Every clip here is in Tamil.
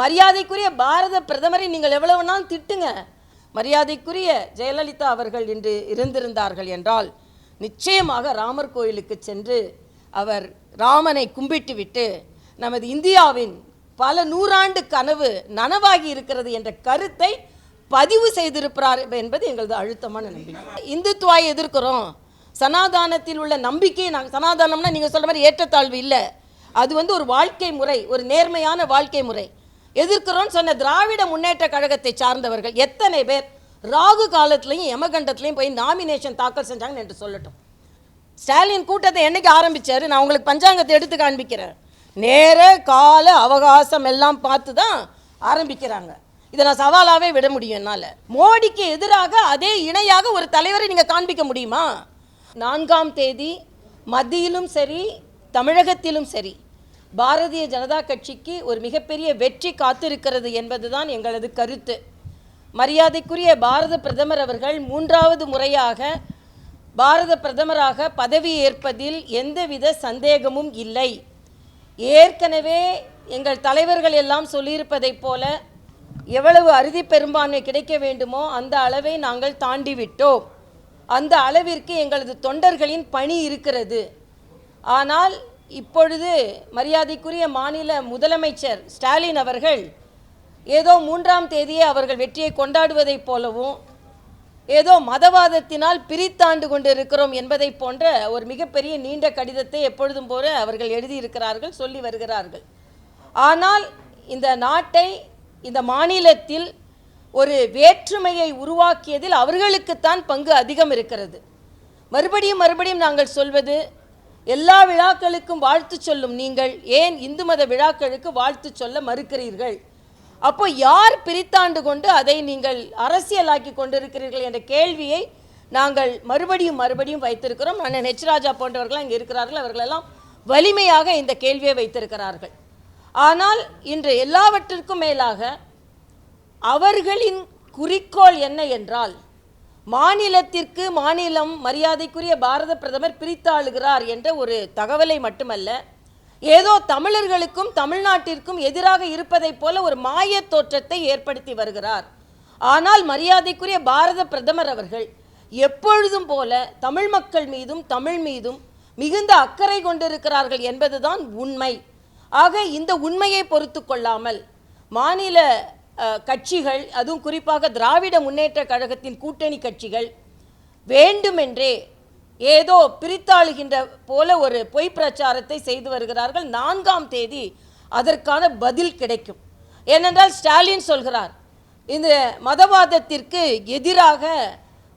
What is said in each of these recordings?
மரியாதைக்குரிய பாரத பிரதமரை நீங்கள் எவ்வளவு நாள் திட்டுங்க. மரியாதைக்குரிய ஜெயலலிதா அவர்கள் இன்று இருந்திருந்தார்கள் என்றால் நிச்சயமாக ராமர் கோயிலுக்கு சென்று அவர் ராமனை கும்பிட்டு விட்டு நமது இந்தியாவின் பல நூறாண்டு கனவு நனவாகி இருக்கிறது என்ற கருத்தை பதிவு செய்திருக்கிறார் என்பது எங்களது அழுத்தமான நம்பிக்கை. இந்துத்துவாயை எதிர்க்கிறோம். சனாதானத்தில் உள்ள நம்பிக்கை நாங்கள் சனாதானம்னா நீங்கள் சொல்கிற மாதிரி ஏற்றத்தாழ்வு இல்லை. அது வந்து ஒரு வாழ்க்கை முறை ஒரு நேர்மையான வாழ்க்கை முறை. எதிர்க்கிறோம்னு சொன்ன திராவிட முன்னேற்ற கழகத்தை சார்ந்தவர்கள் எத்தனை பேர் ராகு காலத்துலையும் யமகண்டத்துலையும் போய் நாமினேஷன் தாக்கல் செஞ்சாங்கன்னு என்று சொல்லட்டும். ஸ்டாலின் கூட்டத்தை என்னைக்கு ஆரம்பித்தார் நான் உங்களுக்கு பஞ்சாங்கத்தை எடுத்து காண்பிக்கிறேன். நேர கால அவகாசம் எல்லாம் பார்த்து தான் ஆரம்பிக்கிறாங்க. இதை நான் சவாலாகவே விட முடியும் என்னால். மோடிக்கு எதிராக அதே இணையாக ஒரு தலைவரை நீங்கள் காண்பிக்க முடியுமா? நான்காம் தேதி மத்தியிலும் சரி தமிழகத்திலும் சரி பாரதிய ஜனதா கட்சிக்கு ஒரு மிகப்பெரிய வெற்றி காத்திருக்கிறது என்பதுதான் எங்களது கருத்து. மரியாதைக்குரிய பாரத பிரதமர் அவர்கள் மூன்றாவது முறையாக பாரத பிரதமராக பதவி ஏற்பதில் எந்தவித சந்தேகமும் இல்லை. ஏற்கனவே எங்கள் தலைவர்கள் எல்லாம் சொல்லியிருப்பதைப் போல எவ்வளவு அறுதி பெரும்பான்மை கிடைக்க வேண்டுமோ அந்த அளவை நாங்கள் தாண்டி விட்டோம். அந்த அளவிற்கு எங்களது தொண்டர்களின் பணி இருக்கிறது. ஆனால் இப்பொழுது மரியாதைக்குரிய மாநில முதலமைச்சர் ஸ்டாலின் அவர்கள் ஏதோ மூன்றாம் தேதியே அவர்கள் வெற்றியை கொண்டாடுவதைப் போலவும் ஏதோ மதவாதத்தினால் பிரித்தாண்டு கொண்டு இருக்கிறோம் என்பதை போன்ற ஒரு மிகப்பெரிய நீண்ட கடிதத்தை எப்பொழுதும் போல அவர்கள் எழுதியிருக்கிறார்கள் சொல்லி வருகிறார்கள். ஆனால் இந்த நாட்டை இந்த மாநிலத்தில் ஒரு வேற்றுமையை உருவாக்கியதில் அவர்களுக்குத்தான் பங்கு அதிகம் இருக்கிறது. மறுபடியும் மறுபடியும் நாங்கள் சொல்வது எல்லா விழாக்களுக்கும் வாழ்த்து சொல்லும் நீங்கள் ஏன் இந்து மத விழாக்களுக்கு வாழ்த்து சொல்ல மறுக்கிறீர்கள்? அப்போ யார் பிரித்தாண்டு கொண்டு அதை நீங்கள் அரசியலாக்கி கொண்டிருக்கிறீர்கள் என்ற கேள்வியை நாங்கள் மறுபடியும் மறுபடியும் வைத்திருக்கிறோம். அண்ணன் ஹெச் ராஜா போன்றவர்கள்லாம் இங்கே இருக்கிறார்கள். அவர்களெல்லாம் வலிமையாக இந்த கேள்வியை வைத்திருக்கிறார்கள். ஆனால் இன்று எல்லாவற்றிற்கும் மேலாக அவர்களின் குறிக்கோள் என்ன என்றால் மாநிலத்திற்கு மாநிலம் மரியாதைக்குரிய பாரத பிரதமர் பிரித்தாளுகிறார் என்ற ஒரு தகவலை மட்டுமல்ல ஏதோ தமிழர்களுக்கும் தமிழ்நாட்டிற்கும் எதிராக இருப்பதைப் போல ஒரு மாயத் தோற்றத்தை ஏற்படுத்தி வருகிறார். ஆனால் மரியாதைக்குரிய பாரத பிரதமர் அவர்கள் எப்பொழுதும் போல தமிழ் மக்கள் மீதும் தமிழ் மீதும் மிகுந்த அக்கறை கொண்டிருக்கிறார்கள் என்பதுதான் உண்மை. ஆக இந்த உண்மையை பொறுத்து கொள்ளாமல் மாநில கட்சிகள் அதுவும் குறிப்பாக திராவிட முன்னேற்ற கழகத்தின் கூட்டணி கட்சிகள் வேண்டுமென்றே ஏதோ பிரித்தாளுகின்ற போல ஒரு பொய் பிரச்சாரத்தை செய்து வருகிறார்கள். நான்காம் தேதி அதற்கான பதில் கிடைக்கும். ஏனென்றால் ஸ்டாலின் சொல்கிறார் இந்த மதவாதத்திற்கு எதிராக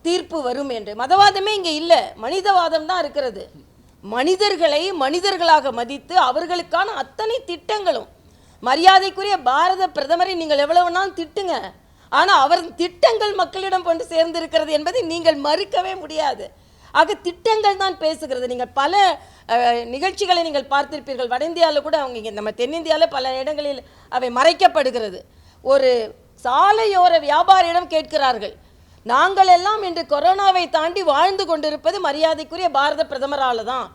தீர்ப்பு வரும் என்று. மதவாதமே இங்கே இல்லை மனிதவாதம் தான் இருக்கிறது. மனிதர்களை மனிதர்களாக மதித்து அவர்களுக்கான அத்தனை திட்டங்களும் மரியாதைக்குரிய பாரத பிரதமரை நீங்கள் எவ்வளவு நாள் திட்டுங்க. ஆனால் அவர் திட்டங்கள் மக்களிடம் கொண்டு சேர்ந்திருக்கிறது என்பதை நீங்கள் மறுக்கவே முடியாது. ஆக திட்டங்கள் தான் பேசுகிறது. நீங்கள் பல நிகழ்ச்சிகளை நீங்கள் பார்த்திருப்பீர்கள். வட இந்தியாவில் கூட அவங்க இங்கே நம்ம தென்னிந்தியாவில் பல இடங்களில் அவை மறைக்கப்படுகிறது. ஒரு சாலையோர வியாபாரியிடம் கேட்கிறார்கள் நாங்கள் எல்லாம் இன்று கொரோனாவை தாண்டி வாழ்ந்து கொண்டிருப்பது மரியாதைக்குரிய பாரத பிரதமரால் தான்.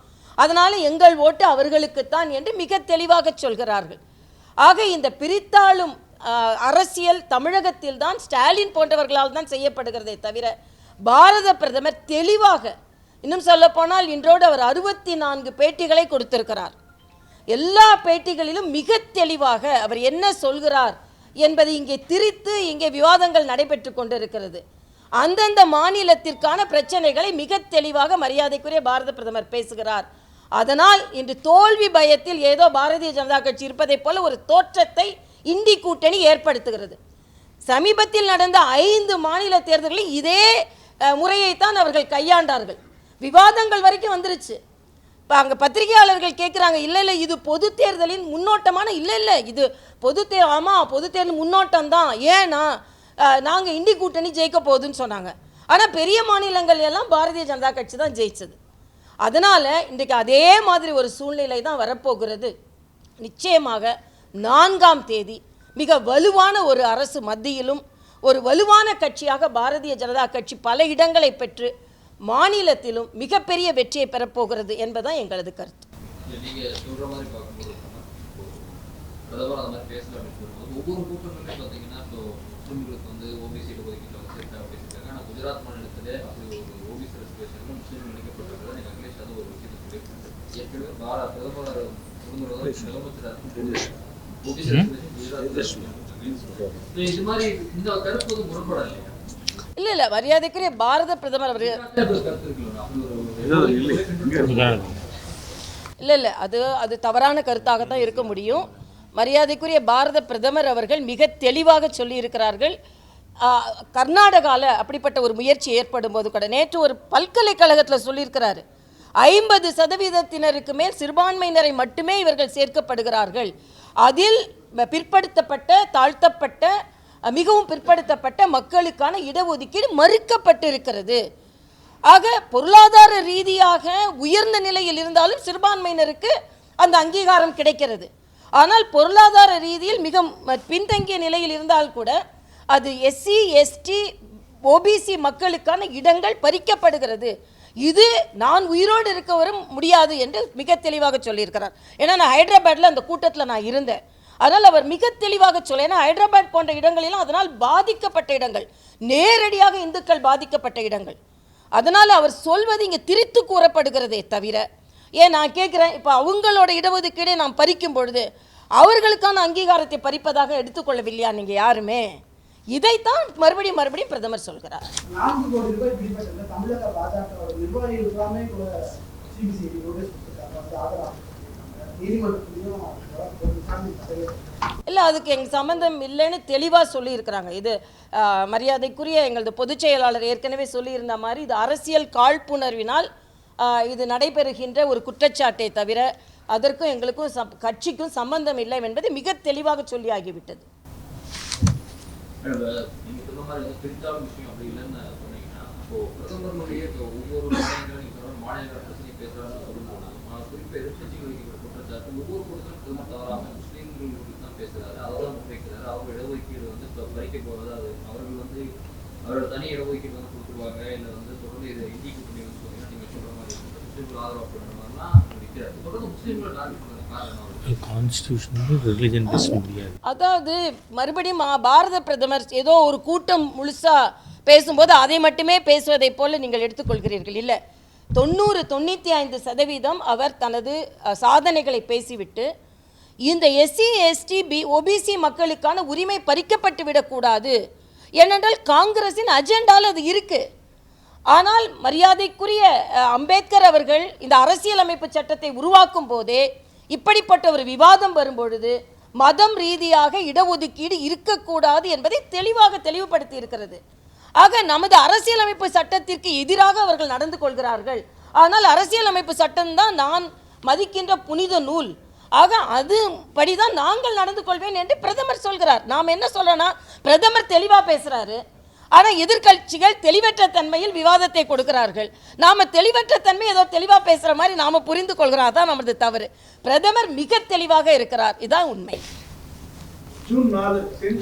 அதனால் எங்கள் ஓட்டு அவர்களுக்குத்தான் என்று மிக தெளிவாக சொல்கிறார்கள். ஆக இந்த பிரித்தாளும் அரசியல் தமிழகத்தில் தான் ஸ்டாலின் போன்றவர்களால் தான் செய்யப்படுகிறதே தவிர பாரத பிரதமர் தெளிவாக இன்னும் சொல்லப்போனால் இன்றோடு அவர் அறுபத்தி நான்கு பேட்டிகளை கொடுத்திருக்கிறார். எல்லா பேட்டிகளிலும் மிக தெளிவாக அவர் என்ன சொல்கிறார் என்பதை இங்கே திரித்து இங்கே விவாதங்கள் நடைபெற்று கொண்டிருக்கிறது. அந்தந்த மாநிலத்திற்கான பிரச்சனைகளை மிக தெளிவாக மரியாதைக்குரிய பாரத பிரதமர் பேசுகிறார். அதனால் இன்று தோல்வி பயத்தில் ஏதோ பாரதிய ஜனதா கட்சி இருப்பதைப் போல ஒரு தோற்றத்தை இந்தி கூட்டணி ஏற்படுத்துகிறது. சமீபத்தில் நடந்த ஐந்து மாநில தேர்தல்களில் இதே முறையைத்தான் அவர்கள் கையாண்டார்கள். விவாதங்கள் வரைக்கும் வந்துருச்சு. இப்போ அங்கே பத்திரிகையாளர்கள் கேட்குறாங்க இல்லை இல்லை இது பொது தேர்தலின் முன்னோட்டமான இல்லை இல்லை இது பொது தே ஆமாம் பொது தேர்தல் முன்னோட்டம் தான். ஏன்னா நாங்கள் இந்தி கூட்டணி ஜெயிக்க போகுதுன்னு சொன்னாங்க. ஆனால் பெரிய மாநிலங்கள் எல்லாம் பாரதிய ஜனதா கட்சி தான் ஜெயிச்சது. அதனால் இன்றைக்கு அதே மாதிரி ஒரு சூழ்நிலை தான் வரப்போகிறது. நிச்சயமாக நான்காம் தேதி மிக வலுவான ஒரு அரசு மத்தியிலும் ஒரு வலுவான கட்சியாக பாரதிய ஜனதா கட்சி பல இடங்களை பெற்று மாநிலத்திலும் மிகப்பெரிய வெற்றியை பெறப்போகிறது என்பதுதான் எங்களது கருத்து. ஒவ்வொரு கூட்டங்களுமே பார்த்தீங்கன்னா இப்போ வந்து ஓபிசி ஆனால் குஜராத் அப்படி ஒரு ஓபிசி ரிசர்வேஷன்ல முஸ்லீம் இணைக்கப்பட்டிருக்கிறத நீங்கள் அகிலேஷ் யாதவ் ஒரு விஷயத்தை இது மாதிரி இந்த கருத்து வந்து முரண்படா இல்லையா? இல்லை இல்லை மரியாதைக்குரிய பாரத பிரதமர் அவர் இல்லை இல்லை அது அது தவறான கருத்தாகத்தான் இருக்க முடியும். மரியாதைக்குரிய பாரத பிரதமர் அவர்கள் மிக தெளிவாக சொல்லியிருக்கிறார்கள். கர்நாடகாவில் அப்படிப்பட்ட ஒரு முயற்சி ஏற்படும் போது கூட நேற்று ஒரு பல்கலைக்கழகத்தில் சொல்லியிருக்கிறாரு. ஐம்பது சதவீதத்தினருக்கு மேல் சிறுபான்மையினரை மட்டுமே இவர்கள் சேர்க்கப்படுகிறார்கள். அதில் பிற்படுத்தப்பட்ட தாழ்த்தப்பட்ட மிகவும் பிற்படுத்தப்பட்ட மக்களுக்கான இடஒதுக்கீடு மறுக்கப்பட்டிருக்கிறது. ஆக பொருளாதார ரீதியாக உயர்ந்த நிலையில் இருந்தாலும் சிறுபான்மையினருக்கு அந்த அங்கீகாரம் கிடைக்கிறது. ஆனால் பொருளாதார ரீதியில் மிக ம- பின்தங்கிய நிலையில் இருந்தால் கூட அது எஸ்சி எஸ்டி ஓபிசி மக்களுக்கான இடங்கள் பறிக்கப்படுகிறது. இது நான் உயிரோடு இருக்கவரும் முடியாது என்று மிக தெளிவாக சொல்லியிருக்கிறார். ஏன்னா நான் ஹைதராபாத்தில் அந்த கூட்டத்தில் நான் இருந்தேன். அதனால் அவர் மிக தெளிவாக சொல்ல ஏன்னா ஹைதராபாத் போன்ற இடங்களிலும் அதனால் பாதிக்கப்பட்ட இடங்கள் நேரடியாக இந்துக்கள் பாதிக்கப்பட்ட இடங்கள். அதனால் அவர் சொல்வது இங்கே திரித்து கூறப்படுகிறதே தவிர ஏன் நான் கேட்குறேன் இப்போ அவங்களோட இடஒதுக்கீடை நாம் பறிக்கும் பொழுது அவர்களுக்கான அங்கீகாரத்தை பறிப்பதாக எடுத்துக்கொள்ளவில்லையா நீங்கள் யாருமே? இதைத்தான் மறுபடியும் மறுபடியும் பிரதமர் சொல்கிறார். இல்லை அதுக்கு எங்கள் சம்மந்தம் இல்லைன்னு தெளிவாக சொல்லியிருக்கிறாங்க. இது மரியாதைக்குரிய எங்களது பொதுச் செயலாளர் ஏற்கனவே சொல்லியிருந்த மாதிரி இது அரசியல் காழ்ப்புணர்வினால் இது நடைபெறுகின்ற ஒரு குற்றச்சாட்டை தவிர அதற்கும் எங்களுக்கும் கட்சிக்கும் சம்பந்தம் இல்லை என்பது மிக தெளிவாக சொல்லியாகிவிட்டது. நீங்க சொன்ன மாதிரி விஷயம் அப்படி இல்லைன்னு சொன்னீங்கன்னா அப்போ பிரதமருடைய இப்போ ஒவ்வொரு மாநிலங்களும் மாநில பிரச்சனை பேசுறாங்கன்னு சொல்லும்போது ஆஹ் எதிர்கட்சிகள் வைக்கிற குற்றச்சாட்டு ஒவ்வொரு கூட்டத்திலும் பிரதமர் முஸ்லீம்கள் குறித்து தான் பேசுறாரு. அதெல்லாம் முன்வைக்கிறாரு அவங்க இடஒதுக்கீடு வந்து இப்போ பறிக்க அது. அவர்கள் வந்து அவரோட தனி இடஒதுக்கீடு வந்து கொடுத்துருவாங்க. இல்லை வந்து தொடர்ந்து இது இந்தி கூட்டணி வந்து சொன்னீங்கன்னா நீங்க சொல்ற மாதிரி முஸ்லீம்கள் ஆதரவு மாதிரிலாம் தொடர்ந்து முஸ்லீம்கள் டார்கெட் பண்ணுறாங்க அதாவது மறுபடியும் மா- பாரத பிரதமர் ஏதோ ஒரு கூட்டம் முழுசா பேசும்போது அதை மட்டுமே பேசுவதைப் போல நீங்கள் எடுத்துக்கொள்கிறீர்கள். இல்லை தொண்ணூறு தொண்ணூற்றி ஐந்து சதவீதம் அவர் தனது சாதனைகளை பேசிவிட்டு இந்த எஸ்சி எஸ்டி பி ஓபிசி மக்களுக்கான உரிமை பறிக்கப்பட்டு விடக்கூடாது. ஏனென்றால் காங்கிரஸின் அஜெண்டாவில் அது இருக்குது ஆனால் மரியாதைக்குரிய அம்பேத்கர் அவர்கள் இந்த அரசியலமைப்பு சட்டத்தை உருவாக்கும் போதே இப்படிப்பட்ட ஒரு விவாதம் வரும்பொழுது மதம் ரீதியாக இடஒதுக்கீடு இருக்கக்கூடாது என்பதை தெளிவாக தெளிவுபடுத்தி இருக்கிறது. ஆக நமது அரசியலமைப்பு சட்டத்திற்கு எதிராக அவர்கள் நடந்து கொள்கிறார்கள். ஆனால் அரசியலமைப்பு சட்டம்தான் நான் மதிக்கின்ற புனித நூல். ஆக அது படிதான் நாங்கள் நடந்து கொள்வேன் என்று பிரதமர் சொல்கிறார். நாம் என்ன சொல்றோம்னா பிரதமர் தெளிவாக பேசுறாரு. ஆனா எதிர்க்கட்சிகள் தெளிவற்ற தன்மையில் விவாதத்தை கொடுக்கிறார்கள். நாம தெளிவற்ற தன்மை ஏதோ தெளிவா பேசுற மாதிரி நாம புரிந்து கொள்கிறோம். அதான் நமது தவறு. பிரதமர் மிக தெளிவாக இருக்கிறார். இதான் உண்மை. தென்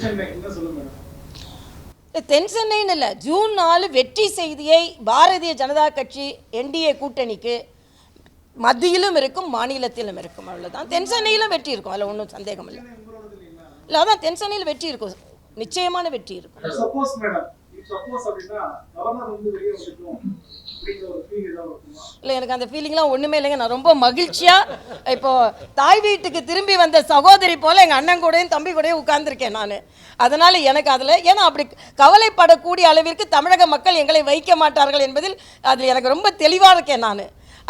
தென் சென்னைன்னு இல்லை. ஜூன் நாலு வெற்றி செய்தியை பாரதிய ஜனதா கட்சி என்டிஏ கூட்டணிக்கு மத்தியிலும் இருக்கும் மாநிலத்திலும் இருக்கும். அவ்வளவுதான். தென் சென்னையிலும் வெற்றி இருக்கும். அதில் ஒன்றும் சந்தேகம் இல்லை இல்லை அதான் தென் சென்னையில் வெற்றி இருக்கும். நிச்சயமான வெற்றி இருக்கும். இல்லை எனக்கு அந்த ஃபீலிங்லாம் ஒன்றுமே இல்லைங்க. நான் ரொம்ப மகிழ்ச்சியாக இப்போ தாய் வீட்டுக்கு திரும்பி வந்த சகோதரி போல் எங்கள் அண்ணன் கூடயும் தம்பி கூடயும் உட்காந்துருக்கேன் நான். அதனால் எனக்கு அதில் ஏன்னா அப்படி கவலைப்படக்கூடிய அளவிற்கு தமிழக மக்கள் எங்களை வைக்க மாட்டார்கள் என்பதில் அது எனக்கு ரொம்ப தெளிவாக இருக்கேன் நான்.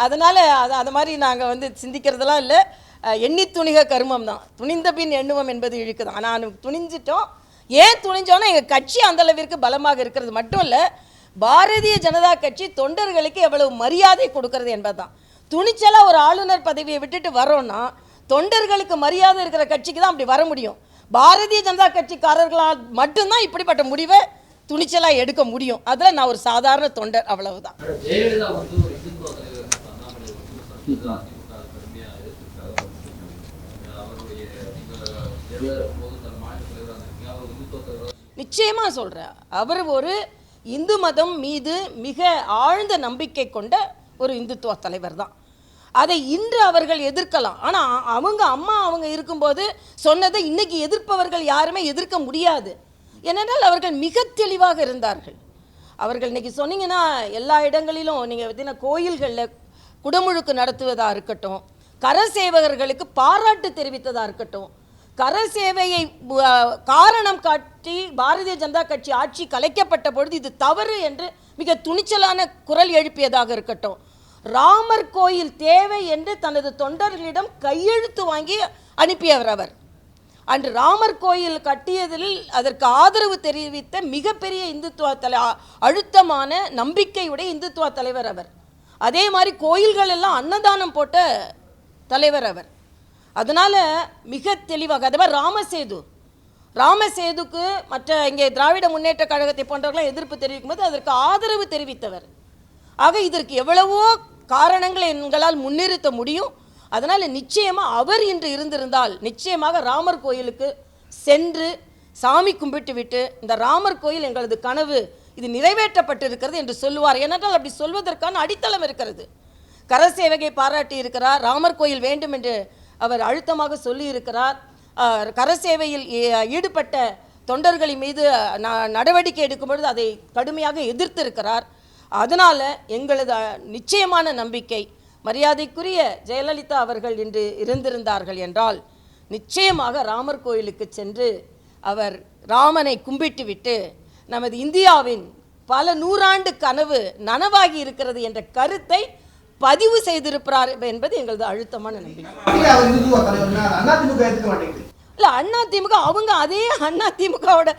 அதனால் அது அது மாதிரி நாங்கள் வந்து சிந்திக்கிறதெல்லாம் இல்லை. எண்ணி துணிக கருமம் தான் துணிந்த பின் எண்ணுவோம் என்பது இழுக்கு தான் நான் துணிஞ்சிட்டோம். ஏன் துணிஞ்சோன்னா எங்கள் கட்சி அந்த அளவிற்கு பலமாக இருக்கிறது மட்டும் இல்லை பாரதிய ஜனதா கட்சி தொண்டர்களுக்கு எவ்வளவு மரியாதை கொடுக்கறது என்பதுதான். துணிச்சலாக ஒரு ஆளுநர் பதவியை விட்டுட்டு வரோன்னா தொண்டர்களுக்கு மரியாதை இருக்கிற கட்சிக்கு தான் அப்படி வர முடியும். பாரதிய ஜனதா கட்சிக்காரர்களால் மட்டும்தான் இப்படிப்பட்ட முடிவை துணிச்சலாக எடுக்க முடியும். அதில் நான் ஒரு சாதாரண தொண்டர் அவ்வளவுதான். ஜெயலலிதா நிச்சயமாக சொல்கிறேன் அவர் ஒரு இந்து மதம் மீது மிக ஆழ்ந்த நம்பிக்கை கொண்ட ஒரு இந்துத்துவ தலைவர் தான். அதை இன்று அவர்கள் எதிர்க்கலாம். ஆனால் அவங்க அம்மா அவங்க இருக்கும்போது சொன்னதை இன்னைக்கு எதிர்ப்பவர்கள் யாருமே எதிர்க்க முடியாது. ஏனென்றால் அவர்கள் மிக தெளிவாக இருந்தார்கள். அவர்கள் இன்றைக்கி சொன்னீங்கன்னா எல்லா இடங்களிலும் நீங்கள் பார்த்தீங்கன்னா கோயில்களில் குடமுழுக்கு நடத்துவதாக இருக்கட்டும் கர சேவகர்களுக்கு பாராட்டு தெரிவித்ததாக இருக்கட்டும் கர சேவையை காரணம் காட்டி பாரதிய ஜனதா கட்சி ஆட்சி கலைக்கப்பட்ட பொழுது இது தவறு என்று மிக துணிச்சலான குரல் எழுப்பியதாக இருக்கட்டும். ராமர் கோயில் தேவை என்று தனது தொண்டர்களிடம் கையெழுத்து வாங்கி அனுப்பியவர் அவர். அன்று ராமர் கோயில் கட்டியதில் அதற்கு ஆதரவு தெரிவித்த மிகப்பெரிய இந்துத்துவ தலை அழுத்தமான நம்பிக்கையுடைய இந்துத்துவ தலைவர் அவர். அதே மாதிரி கோயில்கள் எல்லாம் அன்னதானம் போட்ட தலைவர் அவர். அதனால் மிக தெளிவாக அதே மாதிரி ராமசேது. ராமசேதுக்கு மற்ற இங்கே திராவிட முன்னேற்ற கழகத்தை போன்றவர்களாம் எதிர்ப்பு தெரிவிக்கும் போது அதற்கு ஆதரவு தெரிவித்தவர். ஆக இதற்கு எவ்வளவோ காரணங்களை எங்களால் முன்னிறுத்த முடியும். அதனால் நிச்சயமாக அவர் இன்று இருந்திருந்தால் நிச்சயமாக ராமர் கோயிலுக்கு சென்று சாமி கும்பிட்டு விட்டு இந்த ராமர் கோயில் எங்களது கனவு இது நிறைவேற்றப்பட்டிருக்கிறது என்று சொல்லுவார். ஏனென்றால் அப்படி சொல்வதற்கான அடித்தளம் இருக்கிறது. கரசேவகை பாராட்டி இருக்கிறார் ராமர் கோயில் வேண்டும் என்று அவர் அழுத்தமாக சொல்லி இருக்கிறார் கரசேவையில் ஈடுபட்ட தொண்டர்களின் மீது ந- நடவடிக்கை எடுக்கும்பொழுது அதை கடுமையாக எதிர்த்திருக்கிறார். அதனால் எங்களது நிச்சயமான நம்பிக்கை மரியாதைக்குரிய ஜெயலலிதா அவர்கள் இன்று இருந்திருந்தார்கள் என்றால் நிச்சயமாக ராமர் கோயிலுக்கு சென்று அவர் ராமனை கும்பிட்டு விட்டு நமது இந்தியாவின் பல நூறாண்டு கனவு நனவாகி இருக்கிறது என்ற கருத்தை பதிவு செய்திருக்கிறார் என்பது எங்களது அழுத்தமான நம்பிக்கை. இல்ல, அண்ணா திமுக அவங்க அதே அண்ணா திமுகவோட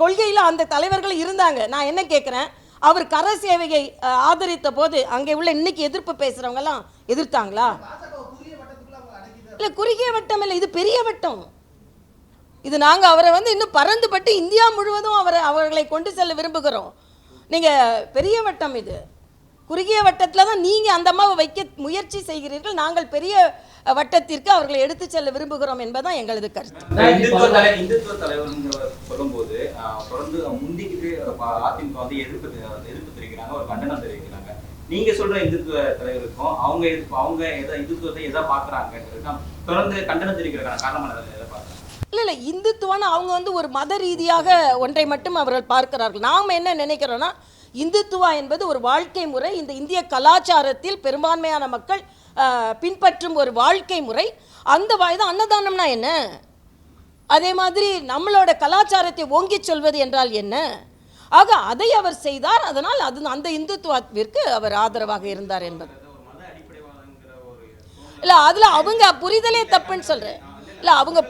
கொள்கையில் அந்த தலைவர்கள் இருந்தாங்க. நான் என்ன கேட்குறேன் அவர் கர சேவையை ஆதரித்த போது அங்கே உள்ள இன்னைக்கு எதிர்ப்பு பேசுகிறவங்கலாம் எதிர்த்தாங்களா? இல்லை குறுகிய வட்டம் இல்லை இது பெரிய வட்டம். இது நாங்கள் அவரை வந்து இன்னும் பறந்துபட்டு இந்தியா முழுவதும் அவரை அவர்களை கொண்டு செல்ல விரும்புகிறோம். நீங்கள் பெரிய வட்டம் இது. குறுகிய வட்டத்தில் தான் நீங்கள் அந்த அம்மாவை வைக்க முயற்சி செய்கிறீர்கள். நாங்கள் பெரிய வட்டத்திற்கு அவர்களை எடுத்து செல்ல விரும்புகிறோம் என்பதுதான் எங்களது கருத்து. இந்துத்துவ சொல்லும்போது தொடர்ந்து முந்திக்கிட்டு அதிமுக வந்து எதிர்ப்பு எதிர்ப்பு தெரிவிக்கிறாங்க ஒரு கண்டனம் தெரிவிக்கிறாங்க. நீங்க சொல்ற இந்துத்துவ தலைவருக்கும் அவங்க அவங்க எதை இந்துத்துவத்தை எதை பாக்குறாங்கிறது தொடர்ந்து கண்டனம் தெரிவிக்கிறதுக்கான காரணம் எதை பாக்குறாங்க இல்லை இல்லை இந்துத்துவம்னு அவங்க வந்து ஒரு மத ரீதியாக ஒன்றை மட்டும் அவர்கள் பார்க்கிறார்கள். நாம் என்ன நினைக்கிறோன்னா இந்துத்துவா என்பது ஒரு வாழ்க்கை முறை. இந்த இந்திய கலாச்சாரத்தில் பெரும்பான்மையான மக்கள் பின்பற்றும் ஒரு வாழ்க்கை முறை. அந்த வாய்தான் அன்னதானம்னா என்ன? அதே மாதிரி நம்மளோட கலாச்சாரத்தை ஓங்கிச் சொல்வது என்றால் என்ன? ஆக அதை அவர் செய்தார். அதனால் அது அந்த இந்துத்துவத்திற்கு அவர் ஆதரவாக இருந்தார் என்பது. இல்லை அதில் அவங்க புரிதலே தப்புன்னு சொல்கிறேன் இல்லை அவங்க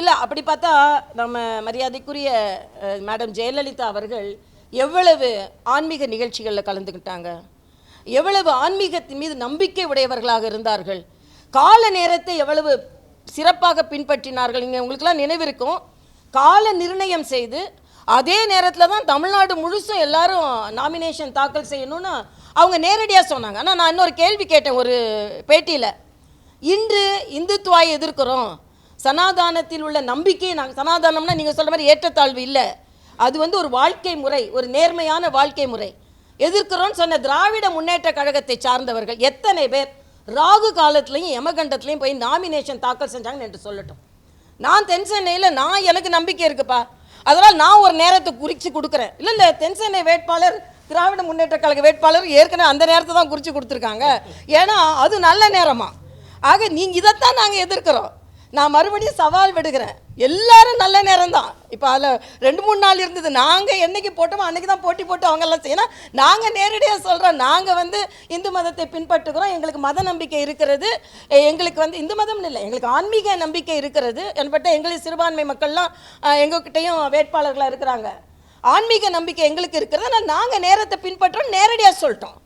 இல்ல. அப்படி பார்த்தா நம்ம மரியாதைக்குரிய மேடம் ஜெயலலிதா அவர்கள் எவ்வளவு ஆன்மீக நிகழ்ச்சிகளில் கலந்துக்கிட்டாங்க எவ்வளவு ஆன்மீகத்தின் மீது நம்பிக்கை உடையவர்களாக இருந்தார்கள். கால நேரத்தை எவ்வளவு சிறப்பாக பின்பற்றினார்கள். இங்கே உங்களுக்கெல்லாம் நினைவிருக்கும் கால நிர்ணயம் செய்து அதே நேரத்தில் தான் தமிழ்நாடு முழுசும் எல்லாரும் நாமினேஷன் தாக்கல் செய்யணும்னு அவங்க நேரடியாக சொன்னாங்க. ஆனால் நான் இன்னொரு கேள்வி கேட்டேன் ஒரு பேட்டியில். இன்று இந்துத்துவாயை எதிர்க்கிறோம். சனாதானத்தில் உள்ள நம்பிக்கையை நாங்கள் சனாதானம்னா நீங்கள் சொல்கிற மாதிரி ஏற்றத்தாழ்வு இல்லை. அது வந்து ஒரு வாழ்க்கை முறை ஒரு நேர்மையான வாழ்க்கை முறை. எதிர்க்கிறோன்னு சொன்ன திராவிட முன்னேற்ற கழகத்தை சார்ந்தவர்கள் எத்தனை பேர் ராகு காலத்துலையும் யமகண்டத்துலேயும் போய் நாமினேஷன் தாக்கல் செஞ்சாங்கன்னு என்று சொல்லட்டும். நான் தென் சென்னையில் நான் எனக்கு நம்பிக்கை இருக்குப்பா. அதனால் நான் ஒரு நேரத்தை குறித்து கொடுக்குறேன். இல்லை இல்லை தென் சென்னை வேட்பாளர் திராவிட முன்னேற்ற கழக வேட்பாளர் ஏற்கனவே அந்த நேரத்தை தான் குறித்து கொடுத்துருக்காங்க. ஏன்னா அது நல்ல நேரமா? ஆக நீங்கள் இதைத்தான் நாங்கள் எதிர்க்கிறோம். நான் மறுபடியும் சவால் விடுகிறேன். எல்லாரும் நல்ல நேரம் தான் இப்போ அதில் ரெண்டு மூணு நாள் இருந்தது. நாங்கள் என்னைக்கு போட்டோமோ அன்றைக்கி தான் போட்டி போட்டு அவங்கெல்லாம் செய்யணும். நாங்கள் நேரடியாக சொல்கிறோம் நாங்கள் வந்து இந்து மதத்தை பின்பற்றுகிறோம். எங்களுக்கு மத நம்பிக்கை இருக்கிறது. எங்களுக்கு வந்து இந்து மதம்னு இல்லை. எங்களுக்கு ஆன்மீக நம்பிக்கை இருக்கிறது. என்பட்ட எங்களுக்கு சிறுபான்மை மக்கள்லாம் எங்ககிட்டையும் வேட்பாளர்களாக இருக்கிறாங்க. ஆன்மீக நம்பிக்கை எங்களுக்கு இருக்கிறதுனால நாங்கள் நேரத்தை பின்பற்றோம் நேரடியாக சொல்லிட்டோம்.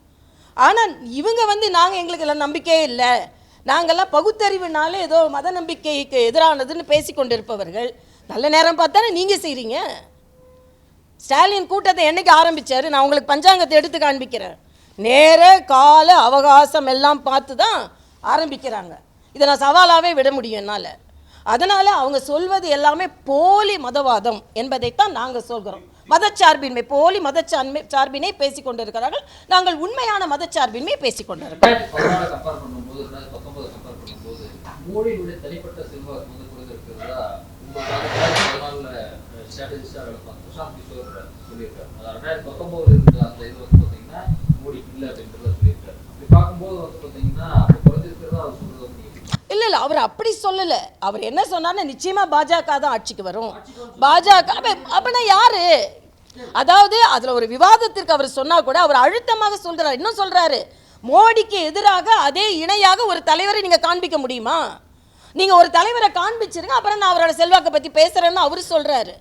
ஆனால் இவங்க வந்து நாங்கள் எங்களுக்கு எல்லாம் நம்பிக்கையே இல்லை. நாங்கள்லாம் பகுத்தறிவுனால ஏதோ மத நம்பிக்கைக்கு எதிரானதுன்னு பேசி கொண்டிருப்பவர்கள் நல்ல நேரம் பார்த்தானே நீங்கள் செய்கிறீங்க ஸ்டாலின் கூட்டத்தை என்னைக்கு ஆரம்பித்தார் நான் உங்களுக்கு பஞ்சாங்கத்தை எடுத்து காண்பிக்கிறேன். நேர கால அவகாசம் எல்லாம் பார்த்து தான் ஆரம்பிக்கிறாங்க. இதை நான் சவாலாகவே விட முடியும் என்னால். அதனால் அவங்க சொல்வது எல்லாமே போலி மதவாதம் என்பதைத்தான் நாங்கள் சொல்கிறோம். மதச்சார்பின்மை போலி மதச்சார்மை சார்பினை பேசிக் கொண்டிருக்கிறார்கள் நாங்கள் உண்மையான மதச்சார்பின்மை பேசிக் கொண்டிருக்கிறோம் இல்லை அப்படின்றத சொல்லியிருக்காரு. பார்க்கும்போது வந்து பார்த்தீங்கன்னா குறைஞ்சிருக்கிறதா அவர் சொல்றது இல்ல இல்ல அவர் அப்படி சொல்லல. அவர் என்ன சொன்னார்னா நிச்சயமா பாஜக தான் ஆட்சிக்கு வரும். பாஜக அப்படின்னா யாரு? அதாவது அதுல ஒரு விவாதத்திற்கு அவர் சொன்னா கூட அவர் அழுத்தமாக சொல்றாரு. இன்னும் சொல்றாரு மோடிக்கு எதிராக அதே இணையாக ஒரு தலைவரை நீங்க காண்பிக்க முடியுமா? நீங்க ஒரு தலைவரை காண்பிச்சிருங்க அப்புறம் நான் அவரோட செல்வாக்கை பத்தி பேசுறேன்னு அவர் சொல்றாரு.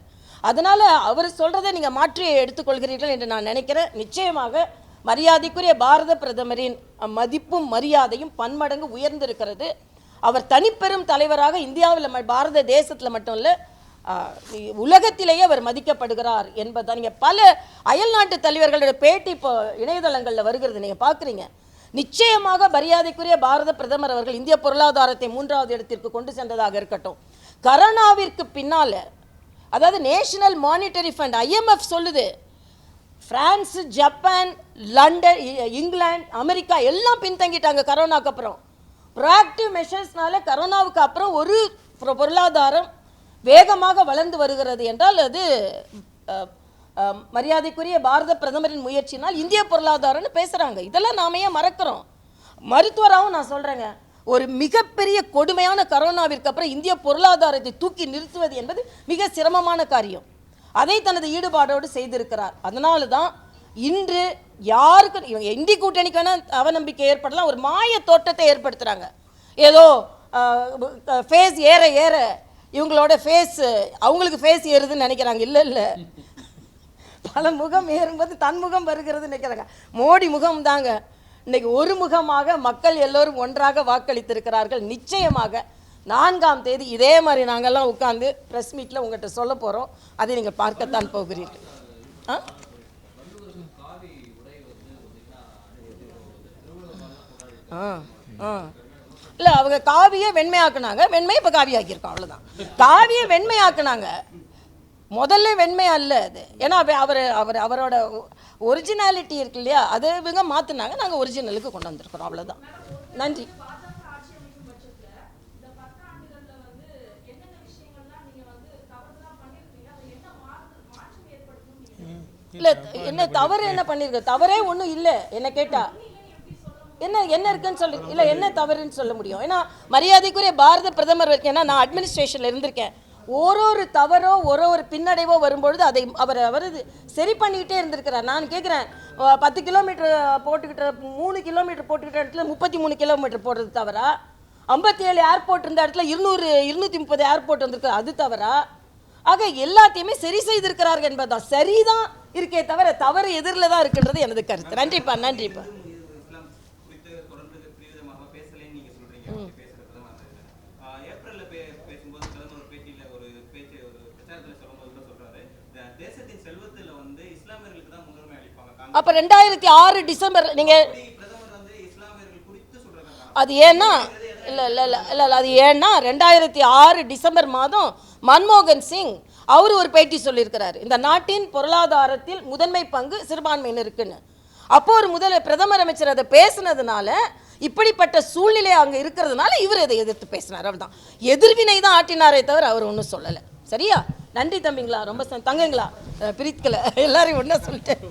அதனால அவர் சொல்றதை நீங்க மாற்றி எடுத்துக்கொள்கிறீர்கள் என்று நான் நினைக்கிறேன். நிச்சயமாக மரியாதைக்குரிய பாரத பிரதமரின் மதிப்பும் மரியாதையும் பன்மடங்கு உயர்ந்திருக்கிறது. அவர் தனிப்பெரும் தலைவராக இந்தியாவில் ம- பாரத தேசத்தில் மட்டும் இல்லை உலகத்திலேயே அவர் மதிக்கப்படுகிறார் என்பதை நீங்கள் பல அயல்நாட்டு தலைவர்களோட பேட்டி இப்போ இணையதளங்களில் வருகிறது. நீங்கள் பார்க்குறீங்க நிச்சயமாக மரியாதைக்குரிய பாரத பிரதமர் அவர்கள் இந்திய பொருளாதாரத்தை மூன்றாவது இடத்திற்கு கொண்டு சென்றதாக இருக்கட்டும். கரோனாவிற்கு பின்னால் அதாவது நேஷனல் மானிட்டரி ஃபண்ட் ஐஎம்எஃப் சொல்லுது. பிரான்ஸ் ஜப்பான் லண்டன் இ- இங்கிலாந்து அமெரிக்கா எல்லாம் பின்தங்கிட்டாங்க கரோனாக்கு அப்புறம். ப்ராக்டிவ் மெஷர்ஸ்னால கரோனாவுக்கு அப்புறம் ஒரு பொருளாதாரம் வேகமாக வளர்ந்து வருகிறது என்றால் அது மரியாதைக்குரிய பாரத பிரதமரின் முயற்சினால் இந்திய பொருளாதாரம்னு பேசுகிறாங்க இதெல்லாம் நாம ஏன் மறக்கிறோம்? மருத்துவராகவும் நான் சொல்கிறேங்க ஒரு மிகப்பெரிய கொடுமையான கரோனாவிற்கு அப்புறம் இந்திய பொருளாதாரத்தை தூக்கி நிறுத்துவது என்பது மிக சிரமமான காரியம். அதை தனது ஈடுபாடோடு செய்திருக்கிறார். அதனால தான் இன்று யாருக்கு இவங்க இந்தி கூட்டணிக்கான அவநம்பிக்கை ஏற்படலாம் ஒரு மாய தோட்டத்தை ஏற்படுத்துகிறாங்க ஏதோ ஃபேஸ் ஏற ஏற இவங்களோட ஃபேஸ் அவங்களுக்கு ஃபேஸ் ஏறுதுன்னு நினைக்கிறாங்க. இல்லை இல்லை. பல முகம் ஏறும்போது தன் முகம் வருகிறதுன்னு நினைக்கிறாங்க. மோடி முகம் தாங்க. இன்னைக்கு ஒரு முகமாக மக்கள் எல்லோரும் ஒன்றாக வாக்களித்திருக்கிறார்கள். நிச்சயமாக நான்காம் தேதி இதே மாதிரி நாங்கெல்லாம் உட்காந்து ப்ரெஸ் மீட்டில் உங்கள்கிட்ட சொல்ல போகிறோம் அதை நீங்கள் பார்க்கத்தான் போகிறீர்கள். ஆ ஆ ஆ இல்லை அவங்க காவியை வெண்மையாக்குனாங்க. வெண்மை இப்போ காவியாக்கியிருக்கோம் அவ்வளோதான் காவியை வெண்மையாக்குனாங்க. முதல்ல வெண்மை அல்ல அது. ஏன்னா அவ- அவர் அவர் அவரோட ஒரிஜினாலிட்டி இருக்கு இல்லையா? அதை இவங்க மாற்றினாங்க நாங்கள் ஒரிஜினலுக்கு கொண்டு வந்திருக்கிறோம் அவ்வளோதான் நன்றி. இல்லை என்ன தவறு என்ன பண்ணிருக்கு? தவறே ஒன்றும் இல்லை என்ன கேட்டா. என்ன என்ன இருக்குன்னு சொல்லி இல்லை என்ன தவறுன்னு சொல்ல முடியும்? ஏன்னா மரியாதைக்குரிய பாரத பிரதமர் வரைக்கும் ஏன்னா நான் அட்மினிஸ்ட்ரேஷனில் இருந்திருக்கேன். ஒரு ஒரு தவறோ ஒரு ஒரு பின்னடைவோ வரும்பொழுது அதை அவர் அவர் சரி பண்ணிக்கிட்டே இருந்திருக்கிறார். நான் கேட்குறேன் பத்து கிலோமீட்டர் போட்டுக்கிட்ட மூணு கிலோமீட்டர் போட்டுக்கிட்ட இடத்துல முப்பத்தி மூணு கிலோமீட்டர் போடுறது தவறா? ஐம்பத்தி ஏழு ஏர்போர்ட் இருந்த இடத்துல இருநூறு இருநூற்றி முப்பது ஏர்போர்ட் வந்திருக்கு. அது தவறா? ஆக எல்லாத்தையுமே சரி செய்திருக்கிறார்கள் என்பதுதான். சரிதான் இருக்கே தவிர தவறு எதிரில் தான் இருக்கின்றது எனது கருத்து. நன்றிப்பா நன்றிப்பா இஸ்லாம் குறித்து தொடர்ந்து பிரிவிதமாக பேசலைன்னு நீங்க சொல்றீங்க அப்படி பேசுறது தான் அது. ஆஹ் ஏப்ரல்ல பே- பேசும்போது பிரதமர் ஒரு பேட்டியில ஒரு பேச்சு ஒரு பிரச்சாரத்துல சொல்லும்போது கூட சொல்றாரு இந்த தேசத்தின் செல்வத்துல வந்து இஸ்லாமியர்களுக்கு தான் முன்னுரிமை அளிப்பாங்க காங்கிரஸ் அப்போ ரெண்டாயிரத்தி ஆறு டிசம்பர் நீங்கள் அது ஏன்னா இல்லை இல்லை இல்லை இல்லை இல்லை அது ஏன்னா ரெண்டாயிரத்தி ஆறு டிசம்பர் மாதம் மன்மோகன் சிங் அவர் ஒரு பேட்டி சொல்லியிருக்கிறார். இந்த நாட்டின் பொருளாதாரத்தில் முதன்மை பங்கு சிறுபான்மையினருக்குன்னு. அப்போ ஒரு முதல் பிரதமர் அமைச்சர் அதை பேசுனதுனால இப்படிப்பட்ட சூழ்நிலை அங்கே இருக்கிறதுனால இவர் அதை எதிர்த்து பேசினார் அவ்வளவுதான் எதிர்வினை தான் ஆட்டினாரே தவிர அவர் ஒன்றும் சொல்லலை. சரியா? நன்றி தம்பிங்களா ரொம்ப ச- தங்கங்களா அஹ் எல்லாரையும் ஒன்றா சொல்லிட்டேன்